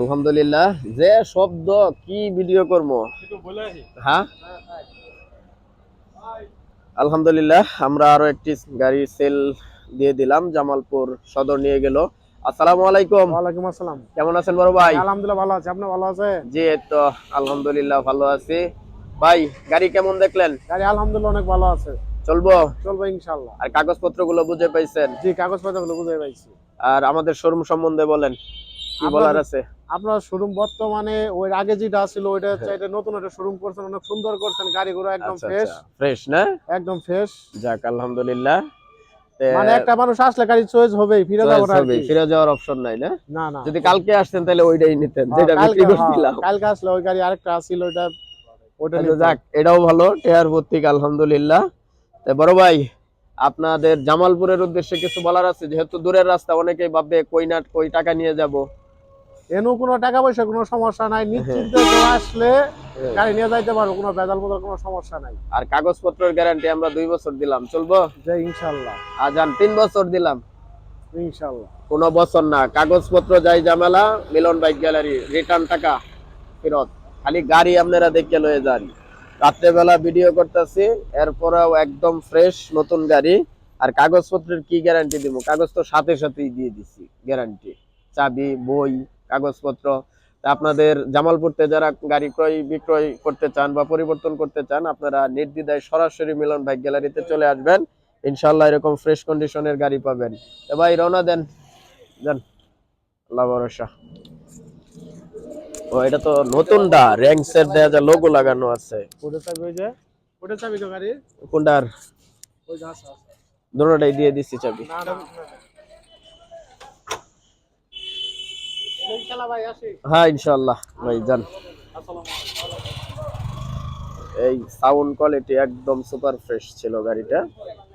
আলহামদুলিল্লাহ। যে শব্দ কি ভিডিও করব? হ্যাঁ? আলহামদুলিল্লাহ আমরা আরও একটি গাড়ি সেল দিয়ে দিলাম। জামালপুর সদর নিয়ে গেল। আসসালামু আলাইকুম। ওয়ালাইকুম আসসালাম। কেমন আছেন বড় ভাই? আলহামদুলিল্লাহ ভালো আছে। আপনি ভালো আছে জি তো আলহামদুলিল্লাহ ভালো আছি। ভাই গাড়ি কেমন দেখলেন? গাড়ি আলহামদুলিল্লাহ অনেক ভালো আছে। চলবো? চলবে ইনশাল্লাহ আর কাগজপত্রগুলো বুঝে পাইছেন? জি কাগজপত্রগুলো বুঝে পাইছি। আর আমাদের শোরুম সম্বন্ধে বলেন। কি বলার আছে? আপনার শোরুম বর্তমানে ওই আগে যেটা ছিল ওইটা এটা নতুন একটা শোরুম করছেন অনেক সুন্দর করছেন গাড়িগুলো একদম আচ্ছা ফ্রেশ ফ্রেশ না? একদম ফ্রেশ যাক আলহামদুলিল্লাহ। মানে একটা মানুষ আসলে গাড়ি চয়েস ফিরে আর হবে, ফিরে যাওয়ার অপশন নাই না? না না। যদি কালকে আসতেন তাহলে ওইটাই নিতেন হ্যাঁ, যেটা বিক্রি হ্যাঁ, করছিলাম। কালকে আসলে ওই গাড়ি আরেকটা আসছিল ওইটা আচ্ছা, যাক এটাও ভালো টেয়ার ভর্তিক আলহামদুলিল্লাহ। তে বড় ভাই আপনাদের জামালপুরের উদ্দেশ্যে কিছু বলার আছে? যেহেতু দূরের রাস্তা অনেকেই ভাববে কই না কই টাকা নিয়ে যাব? এনু কোনো টাকা পয়সা কোনো সমস্যা নাই নিশ্চিন্তে কেউ আসলে গাড়ি নিয়ে যাইতে পারব কোনো বেজাল মতো কোনো সমস্যা নাই। আর কাগজপত্রের গ্যারান্টি আমরা দুই বছর দিলাম চলবো? যে ইনশাল্লাহ আজান তিন বছর দিলাম। ইনশাল্লাহ কোনো বছর না কাগজপত্র যাই ঝামেলা মিলন বাইক গ্যালারি রিটার্ন টাকা ফেরত। খালি গাড়ি আপনারা দেখে লয়ে যান। রাত্রেবেলা ভিডিও করতেছি এরপরেও একদম ফ্রেশ নতুন গাড়ি। আর কাগজপত্রের কি গ্যারান্টি দিব? কাগজ তো সাথে সাথেই দিয়ে দিছি গ্যারান্টি চাবি বই কাগজপত্র আপনাদের জামালপুরতে যারা গাড়ি ক্রয় বিক্রয় করতে চান বা পরিবর্তন করতে চান আপনারা নির্দ্বিধায় সরাসরি মিলন বাইক গ্যালারিতে চলে আসবেন। ইনশাল্লাহ এরকম ফ্রেশ কন্ডিশনের গাড়ি পাবেন। তো ভাই রওনা দেন। যান আল্লাহ ভরসা। ও এটা তো নতুন নতুনটা র্যাঙ্কসের দেয়া যা লোগো লাগানো আছে। চাবি ওই যে চাবি তো গাড়ির? কোনটার? ওই যে আছে। দুটোটাই দিয়ে দিচ্ছি চাবি। না, ওটা- ইনশাল্লাহ ভাই আসি হ্যাঁ ইনশাল্লাহ ভাই যান। এই সাউন্ড কোয়ালিটি একদম সুপার ফ্রেশ ছিল গাড়িটা।